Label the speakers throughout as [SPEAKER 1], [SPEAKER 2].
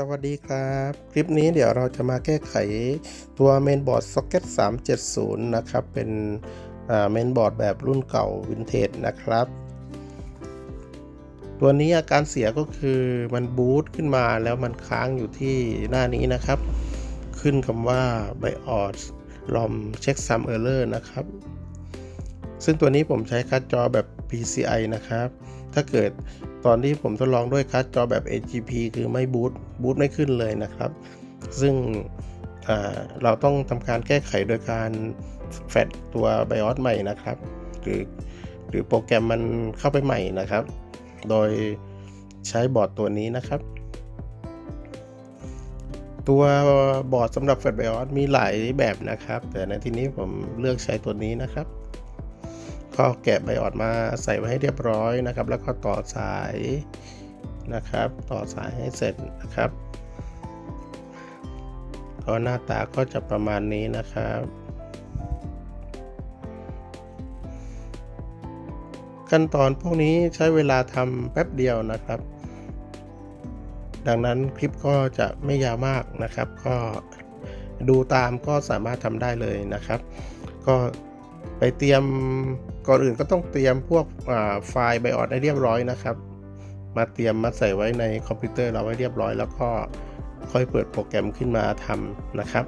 [SPEAKER 1] สวัสดีครับ คลิปนี้เดี๋ยวเราจะมาแก้ไขตัวเมนบอร์ด Socket 370 นะครับ เป็นเมนบอร์ดแบบรุ่นเก่าวินเทจนะครับ ตัวนี้อาการเสียก็คือมันบูตขึ้นมาแล้วมันค้างอยู่ที่หน้านี้นะครับ ขึ้นคำว่า BIOS ROM Check Some Error นะครับ ซึ่งตัวนี้ผมใช้การ์ดจอแบบ PCI นะครับ ถ้าเกิดตอนที่ผมทดลองด้วยการ์ดจอแบบ AGP คือไม่บูตบูตไม่ขึ้นเลยนะครับ ซึ่งเราต้องทำการแก้ไขโดยการแฟดตัว BIOS ใหม่นะครับ หรือหรือโปรแกรมมันเข้าไปใหม่นะครับ โดยใช้บอร์ดตัวนี้นะครับ ตัวบอร์ดสำหรับแฟลชไบออสมีหลายแบบนะครับ แต่ในที่นี้ผมเลือกใช้ตัวนี้นะครับ ก็แกะไบออดมาใส่ไว้ให้เรียบร้อยนะครับ แล้วก็ต่อสายนะครับ ต่อสายให้เสร็จนะครับก็หน้าตาก็จะประมาณนี้นะครับขั้นตอนพวกนี้ใช้เวลาทำแป๊บเดียวนะครับ ดังนั้นคลิปก็จะไม่ยาวมากนะครับ ก็ดูตามก็สามารถทำได้เลยนะครับ ก็ไปเตรียม ก่อนอื่นก็ต้องเตรียมพวกไฟล์ไบออดให้เรียบร้อยนะครับ มาเตรียมมาใส่ไว้ในคอมพิวเตอร์เราไว้เรียบร้อย แล้วก็ค่อยเปิดโปรแกรมขึ้นมาทำนะครับ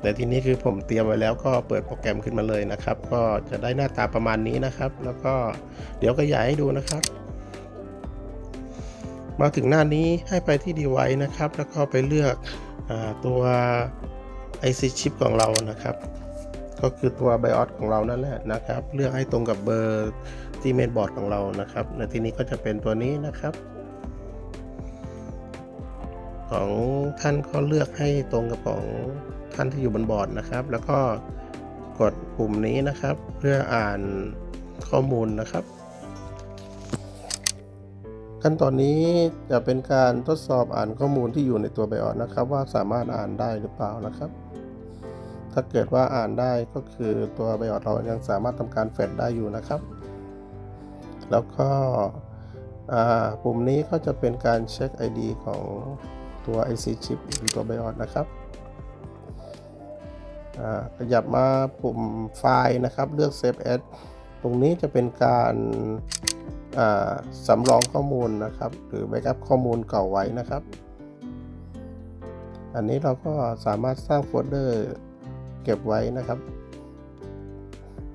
[SPEAKER 1] แต่ทีนี้คือผมเตรียมไว้แล้วก็เปิดโปรแกรมขึ้นมาเลยนะครับ ก็จะได้หน้าตาประมาณนี้นะครับ แล้วก็เดี๋ยวก็ยายให้ดูนะครับ มาถึงหน้านี้ให้ไปที่ device นะครับ แล้วก็ไปเลือกอตัว IC chip ของเรานะครับ ก็คือตัว BIOS ของเรานั่นแหละนะครับ เลือกให้ตรงกับเบอร์ที่เมนบอร์ดของเรานะครับ ในที่นี้ก็จะเป็นตัวนี้นะครับ ของท่านก็เลือกให้ตรงกับของท่านที่อยู่บนบอร์ดนะครับ แล้วก็กดปุ่มนี้นะครับ เพื่ออ่านข้อมูลนะครับ ขั้นตอนนี้จะเป็นการทดสอบอ่านข้อมูลที่อยู่ในตัว BIOS นะครับ ว่าสามารถอ่านได้หรือเปล่านะครับ ถ้าเกิดว่าอ่านได้ก็คือตัว BIOS เรายังสามารถทำการแฟดได้อยู่นะครับ แล้วก็ปุ่มนี้ก็จะเป็นการเช็ค ID ของตัว IC chip หรือตัว BIOS นะครับขยับมาปุ่มไฟล์นะครับเลือก Save As ตรงนี้จะเป็นการสำรองข้อมูลนะครับ หรือ Backup ข้อมูลเก่าไว้นะครับ อันนี้เราก็สามารถสร้างโฟลเดอร์ เก็บไว้นะครับ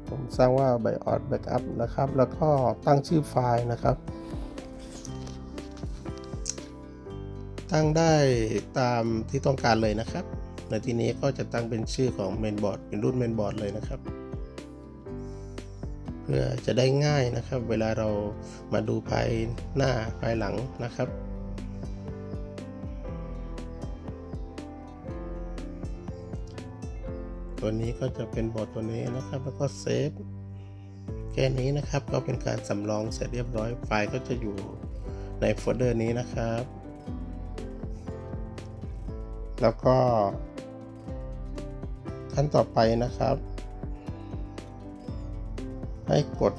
[SPEAKER 1] ผมสร้างว่า BIOS Backup นะครับ แล้วก็ตั้งชื่อไฟล์นะครับ ตั้งได้ตามที่ต้องการเลยนะครับ ในที่นี้ก็จะตั้งเป็นชื่อของ Mainboard เป็นรุ่น Mainboard เลยนะครับ เพื่อจะได้ง่ายนะครับ เวลาเรามาดูภายหน้าภายหลังนะครับ ตัวนี้ก็จะเป็นบอร์ดตัวนี้นะครับ แล้วก็เซฟแค่นี้นะครับก็เป็นการสำรองเสร็จเรียบร้อยไฟล์ก็จะอยู่ในโฟลเดอร์นี้นะครับ แล้วก็ ขั้นต่อไปนะครับ ให้กด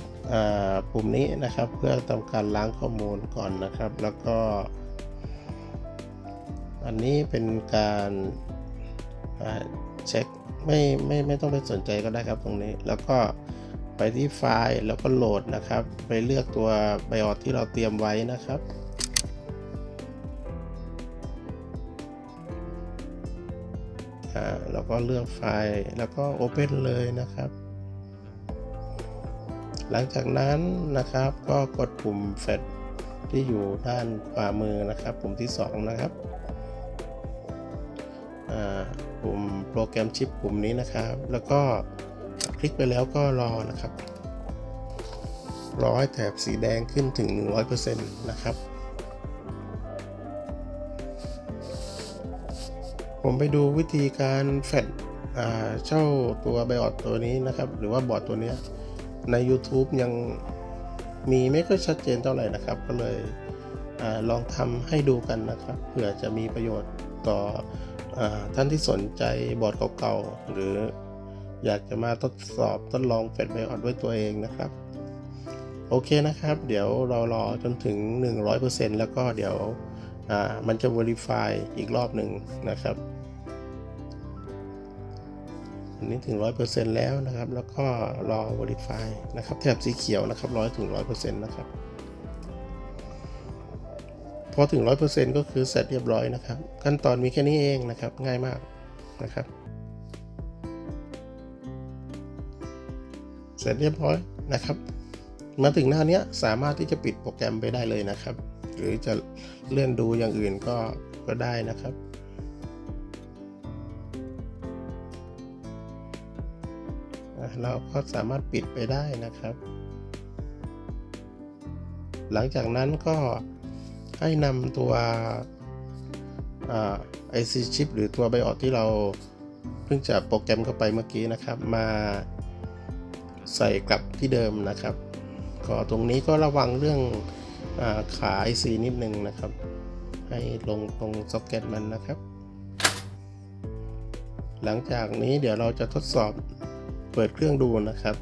[SPEAKER 1] ปุ่มนี้นะครับ เพื่อทำการล้างข้อมูลก่อนนะครับ แล้วก็ อันนี้เป็นการ เช็คไม่ไม่ไม่ต้องไปสนใจก็ได้ครับตรงนี้ แล้วก็ไปที่ไฟล์แล้วก็โหลดนะครับ ไปเลือกตัว BIOS ที่เราเตรียมไว้นะครับแล้วก็เลือกไฟล์แล้วก็ Open เลยนะครับ หลังจากนั้นนะครับก็กดปุ่มแฟลชที่อยู่ด้านขวามือนะครับ ปุ่มที่ 2 นะครับปุ่ม โปรแกรมชิปปุ่มนี้นะครับ แล้วก็คลิกไปแล้วก็รอนะครับรอให้แถบสีแดงขึ้นถึง 100%นะครับ ผมไปดูวิธีการแฟดเจ้าตัวไบออดตัวนี้นะครับ หรือว่าบอร์ดตัวนี้ใน YouTube ยังมีไม่ค่อยชัดเจนเท่าไหร่นะครับ ก็เลยอลองทำให้ดูกันนะครับ เผื่อจะมีประโยชน์ต่อ ท่านที่สนใจบอร์ดเก่าๆ หรืออยากจะมาทดสอบทดลองแฟดไบออดด้วยตัวเองนะครับ โอเคนะครับ เดี๋ยวเรารอจนถึง 100%แล้วก็เดี๋ยวมันจะ verify อีกรอบหนึ่งนะครับอันนี้ถึง 100%แล้วนะครับ แล้วก็รอ verify นะครับ แถบสีเขียวนะครับร้อยถึง 100%นะครับ พอถึง 100%ก็คือเสร็จเรียบร้อยนะครับ ขั้นตอนมีแค่นี้เองนะครับ ง่ายมากนะครับ เสร็จเรียบร้อยนะครับ มาถึงหน้านี้สามารถที่จะปิดโปรแกรมไปได้เลยนะครับ หรือจะเลื่อนดูอย่างอื่นก็ก็ได้นะครับเราก็สามารถปิดไปได้นะครับ หลังจากนั้นก็ ให้นำตัวไอซีชิปหรือตัวไบออดที่เราเพิ่งจะโปรแกรมเข้าไปเมื่อกี้นะครับ มาใส่กลับที่เดิมนะครับก็ตรงนี้ก็ระวังเรื่องอาขา IC นิดนึงนะครับ ให้ลงตรงซ็อกเก็ตมันนะครับ หลังจากนี้เดี๋ยวเราจะทดสอบเปิดเครื่องดูนะครับ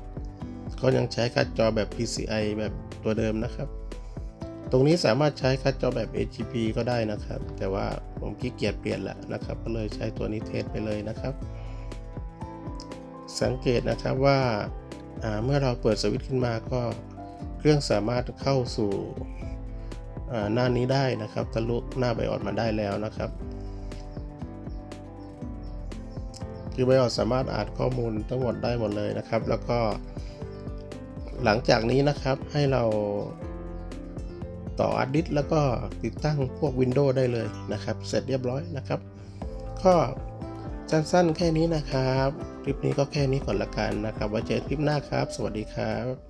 [SPEAKER 1] ก็ยังใช้การ์ดจอแบบ PCI แบบตัวเดิมนะครับ ตรงนี้สามารถใช้การ์ดจอแบบ AGP ก็ได้นะครับ แต่ว่าผมขี้เกียจเปลี่ยนละนะครับ ก็เลยใช้ตัวนี้เทสไปเลยนะครับ สังเกตนะครับว่าาเมื่อเราเปิดสวิตช์ขึ้นมาก็เครื่องสามารถเข้าสู่หน้านี้ได้นะครับทะลุหน้าไบออดมาได้แล้วนะครับ คือไบออดสามารถอ่านข้อมูลทั้งหมดได้หมดเลยนะครับ แล้วก็หลังจากนี้นะครับให้เรา ต่ออาร์ดดิสก์แล้วก็ติดตั้งพวก Windows ได้เลยนะครับ เสร็จเรียบร้อยนะครับ ก็สั้นๆแค่นี้นะครับ คลิปนี้ก็แค่นี้ก่อนละกันนะครับไว้เจอคลิปหน้าครับ สวัสดีครับ